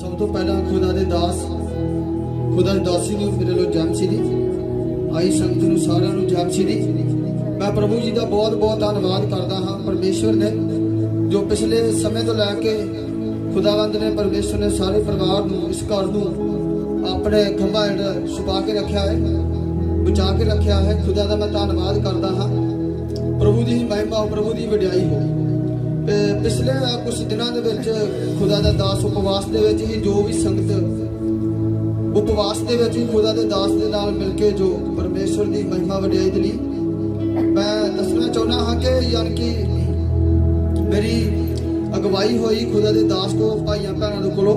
ਸਭ ਤੋਂ ਪਹਿਲਾਂ ਖੁਦਾ ਦੇ ਦਾਸ, ਖੁਦਾ ਦੇ ਦਾਸੀ ਨੂੰ ਮੇਰੇ ਲੋ ਸੀ ਸ਼੍ਰੀ ਆਈ ਸੰਗਤ ਨੂੰ ਸਾਰਿਆਂ ਨੂੰ ਜਮ ਸ਼੍ਰੀ ਮੈਂ ਪ੍ਰਭੂ ਜੀ ਦਾ ਬਹੁਤ ਬਹੁਤ ਧੰਨਵਾਦ ਕਰਦਾ ਹਾਂ। ਪਰਮੇਸ਼ਵਰ ਨੇ ਜੋ ਪਿਛਲੇ ਸਮੇਂ ਤੋਂ ਲੈ ਕੇ ਖੁਦਾਵੰਦ ਨੇ, ਪਰਮੇਸ਼ਵਰ ਨੇ ਸਾਰੇ ਪਰਿਵਾਰ ਨੂੰ, ਇਸ ਘਰ ਨੂੰ ਆਪਣੇ ਖੰਭਾਂ ਹੇਠ ਛੁਪਾ ਕੇ ਰੱਖਿਆ ਹੈ, ਬਚਾ ਕੇ ਰੱਖਿਆ ਹੈ। ਖੁਦਾ ਦਾ ਮੈਂ ਧੰਨਵਾਦ ਕਰਦਾ ਹਾਂ। ਪ੍ਰਭੂ ਦੀ ਮਹਿਮਾ, ਪ੍ਰਭੂ ਦੀ ਵਡਿਆਈ ਹੋ। ਪਿਛਲੇ ਕੁਝ ਦਿਨਾਂ ਦੇ ਵਿੱਚ ਖੁਦਾ ਦਾ ਦਾਸ ਉਪਵਾਸ ਦੇ ਵਿੱਚ ਹੀ ਜੋ ਵੀ ਸੰਗਤ ਉਪਵਾਸ ਦੇ ਵਿੱਚ ਹੀ ਖੁਦਾ ਦੇ ਦਾਸ ਦੇ ਨਾਲ ਮਿਲ ਕੇ ਜੋ ਪਰਮੇਸ਼ਵਰ ਦੀ ਮਹਿਮਾ ਵਡਿਆਈ ਦੇ ਲਈ, ਮੈਂ ਦੱਸਣਾ ਚਾਹੁੰਦਾ ਹਾਂ ਕਿ ਯਾਨੀ ਕਿ ਮੇਰੀ ਅਗਵਾਈ ਹੋਈ ਖੁਦਾ ਦੇ ਦਾਸ ਕੋ ਭਾਈਆਂ ਭੈਣਾਂ ਦੇ ਕੋਲੋਂ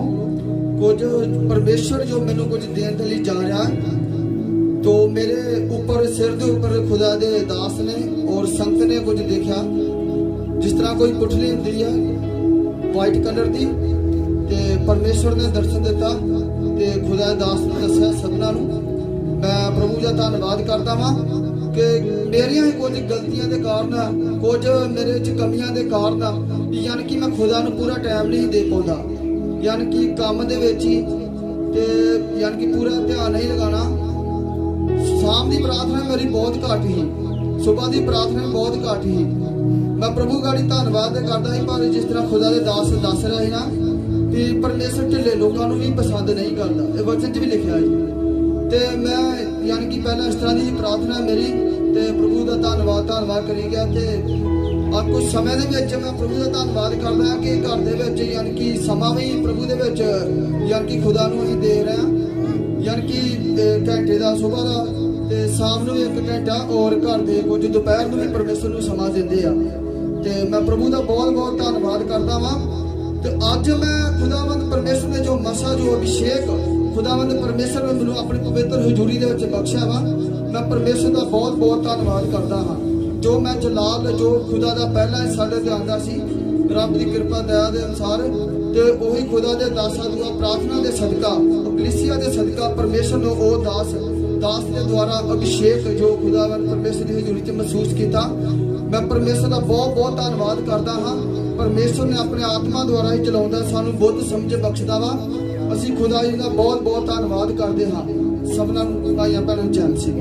ਕੁਝ ਪਰਮੇਸ਼ਵਰ ਜੋ ਮੈਨੂੰ ਕੁਝ ਦੇਣ ਦੇ ਲਈ ਜਾ ਰਿਹਾ ਤੋ ਮੇਰੇ ਉੱਪਰ ਸਿਰ ਦੇ ਉੱਪਰ ਖੁਦਾ ਦੇ ਦਾਸ ਨੇ ਔਰ ਸੰਗਤ ਨੇ ਕੁਝ ਦੇਖਿਆ। ਜਿਸ ਤਰ੍ਹਾਂ ਕੋਈ ਪੁੱਠਲੀ ਹੁੰਦੀ ਹੈ ਵਾਈਟ ਕਲਰ ਦੀ, ਤੇ ਪਰਮੇਸ਼ਵਰ ਨੇ ਦਰਸ਼ਨ ਦਿੱਤਾ, ਤੇ ਖੁਦਾ ਦਾਸ ਨੇ ਦੱਸਿਆ ਸਭਨਾਂ ਨੂੰ, ਮੈਂ ਪ੍ਰਭੂ ਦਾ ਧੰਨਵਾਦ ਕਰਦਾ ਵਾਂ ਕਿ ਮੇਰੀਆਂ ਹੀ ਕੁਝ ਗਲਤੀਆਂ ਦੇ ਕਾਰਨ, ਕੁਝ ਮੇਰੇ ਵਿੱਚ ਕਮੀਆਂ ਦੇ ਕਾਰਨ, ਯਾਨੀ ਕਿ ਮੈਂ ਖੁਦਾ ਨੂੰ ਪੂਰਾ ਟਾਈਮ ਨਹੀਂ ਦੇ ਪਾਉਂਦਾ। ਯਾਨੀ ਕਿ ਕੰਮ ਦੇ ਵਿੱਚ ਹੀ, ਤੇ ਯਾਨੀ ਕਿ ਪੂਰਾ ਧਿਆਨ ਨਹੀਂ ਲਗਾਉਣਾ। ਸ਼ਾਮ ਦੀ ਪ੍ਰਾਰਥਨਾ ਮੇਰੀ ਬਹੁਤ ਘੱਟ ਹੀ ਸਵੇਰ ਦੀ ਪ੍ਰਾਰਥਨਾ ਬਹੁਤ ਘੱਟ ਹੀ ਮੈਂ ਪ੍ਰਭੂ ਗਾੜੀ ਧੰਨਵਾਦ ਕਰਦਾ ਹਾਂ ਪਰ ਜਿਸ ਤਰ੍ਹਾਂ ਖੁਦਾ ਦੇ ਦਾਸ ਦੱਸ ਰਿਹਾ ਹੈ ਨਾ, ਕਿ ਪਰਮੇਸ਼ਰ ਢਿੱਲੇ ਲੋਕਾਂ ਨੂੰ ਵੀ ਪਸੰਦ ਨਹੀਂ ਕਰਦਾ। ਇਹ ਵਚਨ 'ਚ ਵੀ ਲਿਖਿਆ ਹੈ। ਤੇ ਮੈਂ ਯਾਨੀ ਕਿ ਪਹਿਲਾਂ ਇਸ ਤਰ੍ਹਾਂ ਦੀ ਪ੍ਰਾਰਥਨਾ ਮੇਰੀ ਤੇ ਪ੍ਰਭੂ ਦਾ ਧੰਨਵਾਦ ਧੰਨਵਾਦ ਕਰੀ ਗਿਆ ਤੇ ਆ ਕੁਝ ਸਮੇਂ ਦੇ ਵਿੱਚ ਮੈਂ ਪ੍ਰਭੂ ਦਾ ਧੰਨਵਾਦ ਕਰਦਾ ਹਾਂ ਕਿ ਘਰ ਦੇ ਵਿੱਚ ਯਾਨੀ ਕਿ ਸਮਾਂ ਵੀ ਪ੍ਰਭੂ ਦੇ ਵਿੱਚ ਯਾਨੀ ਕਿ ਖੁਦਾ ਨੂੰ ਹੀ ਦੇ ਰਿਹਾ। ਯਾਨੀ ਕਿ ਘੰਟੇ ਦਾ ਸਵੇਰ ਦਾ ਸ਼ਾਮ ਨੂੰ ਵੀ ਇੱਕ ਘੰਟਾ ਔਰ ਘਰ ਦੇ ਕੁਝ ਦੁਪਹਿਰ ਨੂੰ ਵੀ ਪਰਮੇਸ਼ਰ ਨੂੰ ਸਮਾਂ ਦਿੰਦੇ ਆ। ਤੇ ਮੈਂ ਪ੍ਰਭੂ ਦਾ ਬਹੁਤ ਬਹੁਤ ਧੰਨਵਾਦ ਕਰਦਾ ਵਾਂ। ਤੇ ਅੱਜ ਮੈਂ ਖੁਦਾਵੰਦ ਪਰਮੇਸ਼ਰ ਨੇ ਜੋ ਮਸਾ, ਜੋ ਅਭਿਸ਼ੇਕ, ਖੁਦਾਵੰਦ ਪਰਮੇਸ਼ਰ ਨੇ ਮੈਨੂੰ ਆਪਣੀ ਪਵਿੱਤਰ ਹਜ਼ੂਰੀ ਦੇ ਵਿੱਚ ਬਖਸ਼ਿਆ ਵਾ, ਮੈਂ ਪਰਮੇਸ਼ਰ ਦਾ ਬਹੁਤ ਬਹੁਤ ਧੰਨਵਾਦ ਕਰਦਾ ਹਾਂ। ਜੋ ਮੈਂ ਜਲਾਲ, ਜੋ ਖੁਦਾ ਦਾ ਪਹਿਲਾ ਹੀ ਸਾਡੇ ਤੇ ਆਂਦਾ ਸੀ, ਰੱਬ ਦੀ ਕਿਰਪਾ, ਦਇਆ ਦੇ ਅਨਸਾਰ, ਤੇ ਉਹੀ ਖੁਦਾ ਦੇ ਦਾਸਾਂ ਦੁਆ ਪ੍ਰਾਰਥਨਾ ਦੇ ਸਦਕਾ ਸਦਕਾ ਪਰਮੇਸ਼ਰ ਨੂੰ ਉਹ ਦਾਸ ਦਾਸ ਦੇ ਦੁਆਰਾ ਅਭਿਸ਼ੇਕ ਜੋ ਖੁਦਾਵੰਦ ਪਰਮੇਸ਼ਰ ਦੀ ਹਜ਼ੂਰੀ 'ਚ ਮਹਿਸੂਸ ਕੀਤਾ। ਮੈਂ ਪਰਮੇਸ਼ਰ ਦਾ ਬਹੁਤ ਬਹੁਤ ਧੰਨਵਾਦ ਕਰਦਾ ਹਾਂ। ਪਰਮੇਸ਼ਰ ਨੇ ਆਪਣੇ ਆਤਮਾ ਦੁਆਰਾ ਹੀ ਚਲਾਉਂਦਾ ਸਾਨੂੰ ਬੁੱਧ ਸਮਝ ਬਖਸ਼ਦਾ ਵਾ। ਅਸੀਂ ਖੁਦਾ ਜੀ ਦਾ ਬਹੁਤ ਬਹੁਤ ਧੰਨਵਾਦ ਕਰਦੇ ਹਾਂ। ਸਭਨਾਂ ਨੂੰ, ਭਾਈਆਂ ਭੈਣਾਂ ਨੂੰ ਚੈਨ ਸੀ